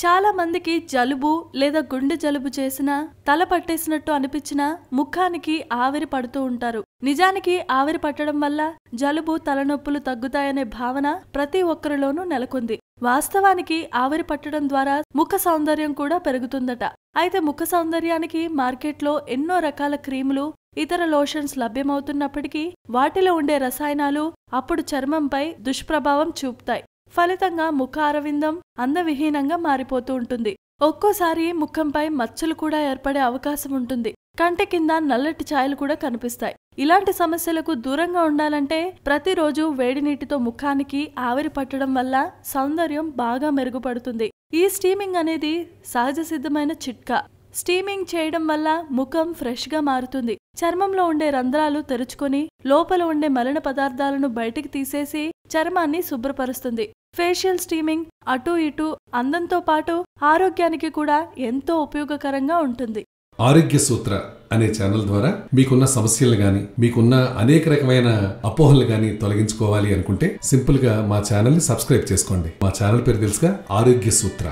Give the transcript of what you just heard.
చాలా మందికి జలుబు లేదా గుండె జలుబు చేసినా తల పట్టేసినట్టు అనిపించినా ముఖానికి ఆవిరి పడుతూ ఉంటారు. నిజానికి ఆవిరి పట్టడం వల్ల జలుబు తలనొప్పులు తగ్గుతాయనే భావన ప్రతి ఒక్కరిలోనూ నెలకొంది. వాస్తవానికి ఆవిరి పట్టడం ద్వారా ముఖ సౌందర్యం కూడా పెరుగుతుందట. అయితే ముఖ సౌందర్యానికి మార్కెట్లో ఎన్నో రకాల క్రీములు ఇతర లోషన్స్ లభ్యమవుతున్నప్పటికీ వాటిలో ఉండే రసాయనాలు అప్పుడు చర్మంపై దుష్ప్రభావం చూపుతాయి. ఫలితంగా ముఖ అరవిందం అందవిహీనంగా మారిపోతూ ఉంటుంది. ఒక్కోసారి ముఖంపై మచ్చలు కూడా ఏర్పడే అవకాశం ఉంటుంది. కంటి కింద నల్లటి ఛాయలు కూడా కనిపిస్తాయి. ఇలాంటి సమస్యలకు దూరంగా ఉండాలంటే ప్రతిరోజు వేడి నీటితో ముఖానికి ఆవిరి పట్టడం వల్ల సౌందర్యం బాగా మెరుగుపడుతుంది. ఈ స్టీమింగ్ అనేది సహజ సిద్ధమైన చిట్కా. స్టీమింగ్ చేయడం వల్ల ముఖం ఫ్రెష్గా మారుతుంది. చర్మంలో ఉండే రంధ్రాలు తెరుచుకొని లోపల ఉండే మలిన పదార్థాలను బయటికి తీసేసి చర్మాన్ని శుభ్రపరుస్తుంది. ఫేషియల్ స్టీమింగ్ అటు ఇటు అందంతో పాటు ఆరోగ్యానికి కూడా ఎంతో ఉపయోగకరంగా ఉంటుంది. ఆరోగ్య సూత్ర అనే ఛానల్ ద్వారా మీకున్న సమస్యలు గాని మీకున్న అనేక రకమైన అపోహలు గాని తొలగించుకోవాలి అనుకుంటే సింపుల్గా మా ఛానల్ని సబ్స్క్రైబ్ చేసుకోండి. మా ఛానల్ పేరు తెలుసుగా ఆరోగ్య సూత్ర.